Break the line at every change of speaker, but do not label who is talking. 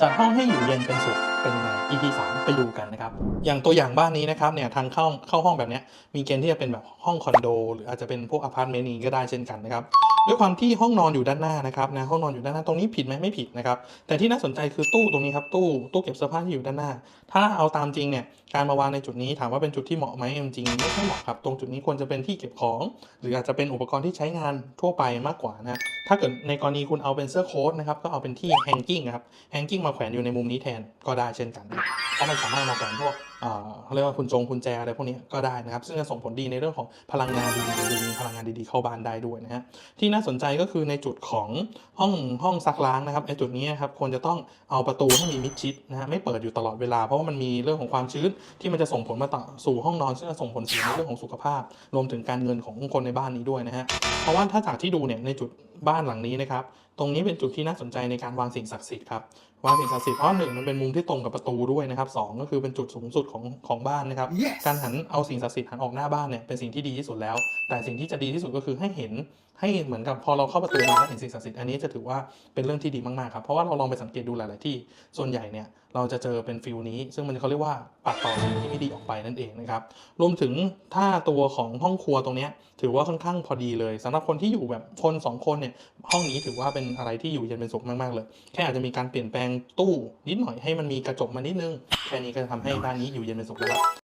จัดห้องให้อยู่เย็นเป็นสุขเป็นยังไง EP 3 ไปดูกันนะครับ อย่างตัวอย่างบ้านนี้นะครับเนี่ยทางเข้าเข้าห้องแบบนี้มีเกณฑ์ที่จะเป็นแบบห้องคอนโด หรืออาจจะเป็นพวกอพาร์ตเมนต์นี้ก็ได้เช่นกันนะครับด้วยความที่ห้องนอนอยู่ด้านหน้านะครับนะห้องนอนอยู่ด้านหน้าตรงนี้ผิดไหมไม่ผิดนะครับแต่ที่น่าสนใจคือตู้ตรงนี้ครับตู้ตู้เก็บเสื้อผ้าที่อยู่ด้านหน้า ถ้าเอาตามจริงเนี่ยการมาวางในจุดนี้ถามว่าเป็นจุดที่เหมาะไหมจริงไม่ค่อยเหมาะครับตรงจุดนี้ควรจะเป็นที่เก็บของ หรืออาจจะเป็นอุปกรณ์ที่ใช้งานทั่วไปมากกว่านะถ้าเกิดในกรณีคุณเอาเป็นเสื้อโค้ทนะครับก็เอาเป็นที่แฮงกิ้งครับแฮงกิ้งมาแขวนอยู่ในมุมนี้แทนก็ได้เช่นกันเพราะมันสามารถมาแขวนพวกเขาเรียกว่าคุณจงคุณแจอะไรพวกนี้ก็ได้นะครับ ซึ่งจะส่งผลดีในเรื่องของพลังงานดีๆพลังงานดีๆเข้าบ้านได้ด้วยนะฮะที่น่าสนใจก็คือในจุดของห้องห้องซักล้างนะครับไอ้จุดนี้ครับควรจะต้องเอาประตูให้มีมิดชิดนะฮะไม่เปิดอยู่ตลอดเวลาเพราะว่ามันมีเรื่องของความชื้นที่มันจะส่งผลมาต่อสู่ห้องนอนซึ่งจะส่งผลเสียในเรื่องของสุขภาพ รวมถึงการเงินของคนในบ้านนี้ด้วยนะฮะเพราะว่าถ้าจากที่ดูเนี่ยในจุด บ้านหลังนี้นะครับ ตรงนี้เป็นจุดที่น่าสนใจในการวางสิ่งศักดิ์สิทธิ์ครับวางสิ่งศักดิ์สิทธิ์เพราะหนึ่งมันเป็นมุมที่ตรงกับประตูด้วยนะครับสองก็คือเป็นจุดสูงสุดของของบ้านนะครับ
Yes
การหันเอาสิ่งศักดิ์สิทธิ์หันออกหน้าบ้านเนี่ยเป็นสิ่งที่ดีที่สุดแล้ว แต่สิ่งที่จะดีที่สุดก็คือให้เห็นให้เหมือนกับพอเราเข้าประตูมาแล้วเห็นสิ่งศักดิ์สิทธิ์อันนี้จะถือว่าเป็นเรื่องที่ดีมากๆครับเพราะว่าเราลองไปสังเกตดูหลาย ๆ ที่ส่วนใหญ่เนี่ยเราจะเจอเป็นฟิลนี้ ซึ่งมันเขาเรียกว่าปัดเป่าสิ่งที่ไม่ดีออกไปนั่นเองนะครับรวมถึงถ้าตัวของห้องครัวตรงเนี้ยถือว่าค่อนข้างพอดีเลยสำหรับคนที่อยู่แบบคนสองคนเนี่ยห้องนี้ถือว่าเป็นอะไรที่อยู่เย็นเป็นสุขมากๆเลย แค่อาจจะมีการเปลี่ยนแปลงตู้นิดหน่อยให้มันมีกระจกมานิดนึง แค่นี้ก็จะทำให้บ้านนี้อยู่เย็นเป็นสุขแล้ว